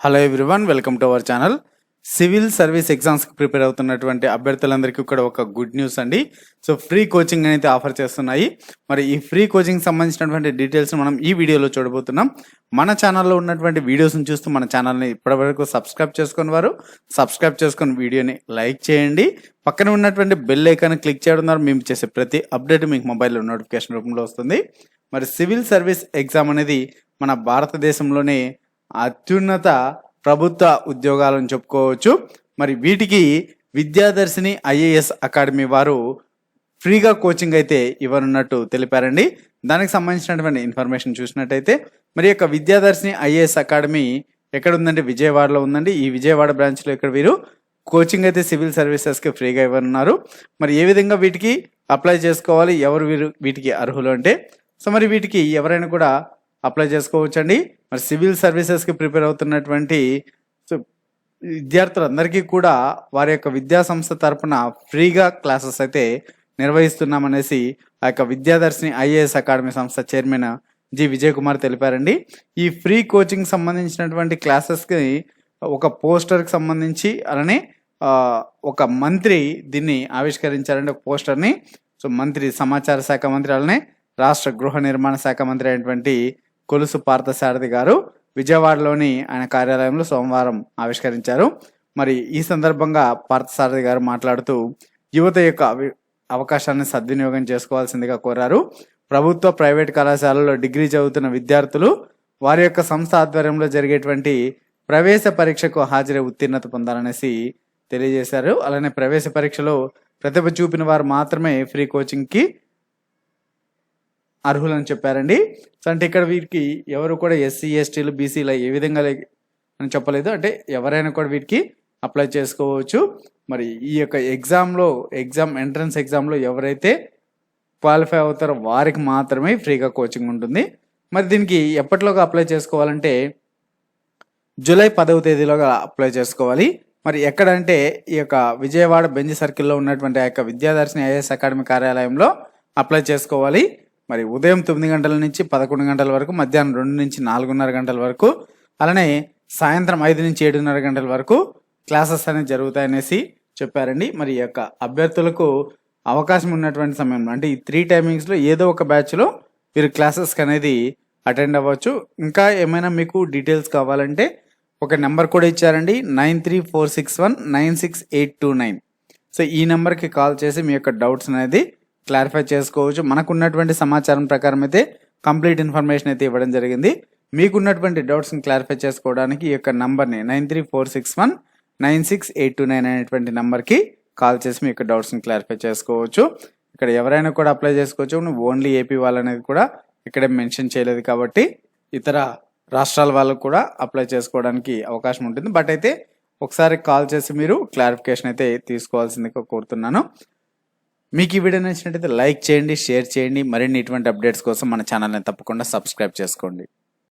Hello everyone welcome to our channel civil service ఎగ్జామ్స్కి prepare అవుతున్నటువంటి అభ్యర్థులందరికీ కూడా ఒక గుడ్ న్యూస్ అండి. సో ఫ్రీ కోచింగ్ అనేది ఆఫర్ చేస్తున్నాయి. మరి ఈ ఫ్రీ కోచింగ్ సంబంధించినటువంటి డీటెయిల్స్ మనం ఈ వీడియోలో చూడబోతున్నాం. మన ఛానల్లో ఉన్నటువంటి వీడియోస్ని చూస్తూ మన ఛానల్ని ఇప్పటివరకు సబ్స్క్రైబ్ చేసుకుని వారు సబ్స్క్రైబ్ చేసుకుని వీడియోని లైక్ చేయండి. పక్కన ఉన్నటువంటి బెల్ ఐకాన్ క్లిక్ చేయడం ద్వారా మేము చేసే ప్రతి అప్డేట్ మీకు మొబైల్లో నోటిఫికేషన్ రూపంలో వస్తుంది. మరి సివిల్ సర్వీస్ ఎగ్జామ్ అనేది మన భారతదేశంలోనే అత్యున్నత ప్రభుత్వ ఉద్యోగాలను చెప్పుకోవచ్చు. మరి వీటికి విద్యాదర్శిని ఐఏఎస్ అకాడమీ వారు ఫ్రీగా కోచింగ్ అయితే ఇవ్వనున్నట్టు తెలిపారండి. దానికి సంబంధించినటువంటి ఇన్ఫర్మేషన్ చూసినట్టయితే మరి యొక్క విద్యాదర్శిని ఐఏఎస్ అకాడమీ ఎక్కడ ఉందంటే విజయవాడలో ఉందండి. ఈ విజయవాడ బ్రాంచ్లో ఇక్కడ వీరు కోచింగ్ అయితే సివిల్ సర్వీసెస్కి ఫ్రీగా ఇవ్వనున్నారు. మరి ఏ విధంగా వీటికి అప్లై చేసుకోవాలి? ఎవరు వీరు వీటికి అర్హులు అంటే సో మరి వీటికి ఎవరైనా కూడా అప్లై చేసుకోవచ్చండి. మరి సివిల్ సర్వీసెస్కి ప్రిపేర్ అవుతున్నటువంటి సో విద్యార్థులందరికీ కూడా వారి యొక్క విద్యా సంస్థ తరపున ఫ్రీగా క్లాసెస్ అయితే నిర్వహిస్తున్నామనేసి ఆ యొక్క విద్యాదర్శిని ఐఏఎస్ అకాడమీ సంస్థ చైర్మన్ జి విజయ్ కుమార్ తెలిపారండి. ఈ ఫ్రీ కోచింగ్ సంబంధించినటువంటి క్లాసెస్కి ఒక పోస్టర్కి సంబంధించి అలానే ఒక మంత్రి దీన్ని ఆవిష్కరించారండి. ఒక పోస్టర్ని. సో మంత్రి సమాచార శాఖ మంత్రి అలానే రాష్ట్ర గృహ నిర్మాణ శాఖ మంత్రి అయినటువంటి కొలుసు పార్థసారథి గారు విజయవాడలోని ఆయన కార్యాలయంలో సోమవారం ఆవిష్కరించారు. మరి ఈ సందర్భంగా పార్థసారథి గారు మాట్లాడుతూ యువత యొక్క అవి- అవకాశాన్ని సద్వినియోగం చేసుకోవాల్సిందిగా కోరారు. ప్రభుత్వ ప్రైవేట్ కళాశాలలో డిగ్రీ చదువుతున్న విద్యార్థులు వారి యొక్క సంస్థ ఆధ్వర్యంలో జరిగేటువంటి ప్రవేశ పరీక్షకు హాజరై ఉత్తీర్ణత పొందాలనేసి తెలియజేశారు. అలానే ప్రవేశ పరీక్షలో ప్రతిభ చూపిన వారు మాత్రమే ఫ్రీ కోచింగ్కి అర్హులని చెప్పారండి. సో అంటే ఇక్కడ వీరికి ఎవరు కూడా ఎస్సీ ఎస్టీలు బీసీలు ఏ విధంగా అని చెప్పలేదు. అంటే ఎవరైనా కూడా వీటికి అప్లై చేసుకోవచ్చు. మరి ఈ యొక్క ఎగ్జామ్లో ఎగ్జామ్ ఎంట్రన్స్ ఎగ్జామ్లో ఎవరైతే క్వాలిఫై అవుతారో వారికి మాత్రమే ఫ్రీగా కోచింగ్ ఉంటుంది. మరి దీనికి ఎప్పటిలోగా అప్లై చేసుకోవాలంటే జూలై పదవ తేదీలోగా అప్లై చేసుకోవాలి. మరి ఎక్కడంటే ఈ యొక్క విజయవాడ బెంజ్ సర్కిల్లో ఉన్నటువంటి ఆ యొక్క విద్యాదర్శిని ఐఏఎస్ అకాడమీ కార్యాలయంలో అప్లై చేసుకోవాలి. మరి ఉదయం తొమ్మిది గంటల నుంచి పదకొండు గంటల వరకు మధ్యాహ్నం రెండు నుంచి నాలుగున్నర గంటల వరకు అలానే సాయంత్రం ఐదు నుంచి ఏడున్నర గంటల వరకు క్లాసెస్ అనేవి జరుగుతాయనేసి చెప్పారండి. మరి ఈ యొక్క అభ్యర్థులకు అవకాశం ఉన్నటువంటి సమయంలో అంటే ఈ త్రీ టైమింగ్స్లో ఏదో ఒక బ్యాచ్లో మీరు క్లాసెస్కి అనేది అటెండ్ అవ్వచ్చు. ఇంకా ఏమైనా మీకు డీటెయిల్స్ కావాలంటే ఒక నెంబర్ కూడా ఇచ్చారండి nine three four six one nine six eight two nine so ఈ నెంబర్కి కాల్ చేసి మీ యొక్క డౌట్స్ అనేది క్లారిఫై చేసుకోవచ్చు. మనకు ఉన్నటువంటి సమాచారం ప్రకారం అయితే కంప్లీట్ ఇన్ఫర్మేషన్ అయితే ఇవ్వడం జరిగింది. మీకున్నటువంటి డౌట్స్ని క్లారిఫై చేసుకోవడానికి ఈ యొక్క నంబర్ని nine three four six one nine six eight two nine అనేటువంటి నెంబర్కి కాల్ చేసి మీ యొక్క డౌట్స్ని క్లారిఫై చేసుకోవచ్చు. ఇక్కడ ఎవరైనా కూడా అప్లై చేసుకోవచ్చు. ఓన్లీ ఏపీ వాళ్ళనేది కూడా ఇక్కడే మెన్షన్ చేయలేదు కాబట్టి ఇతర రాష్ట్రాల వాళ్ళకు కూడా అప్లై చేసుకోవడానికి అవకాశం ఉంటుంది. బట్ అయితే ఒకసారి కాల్ చేసి మీరు క్లారిఫికేషన్ అయితే తీసుకోవాల్సిందిగా కోరుతున్నాను. మీకు ఈ వీడియో నచ్చినట్టయితే లైక్ చేయండి షేర్ చేయండి. మరిన్ని ఇటువంటి అప్డేట్స్ కోసం మన ఛానల్ని తప్పకుండా సబ్స్క్రైబ్ చేసుకోండి.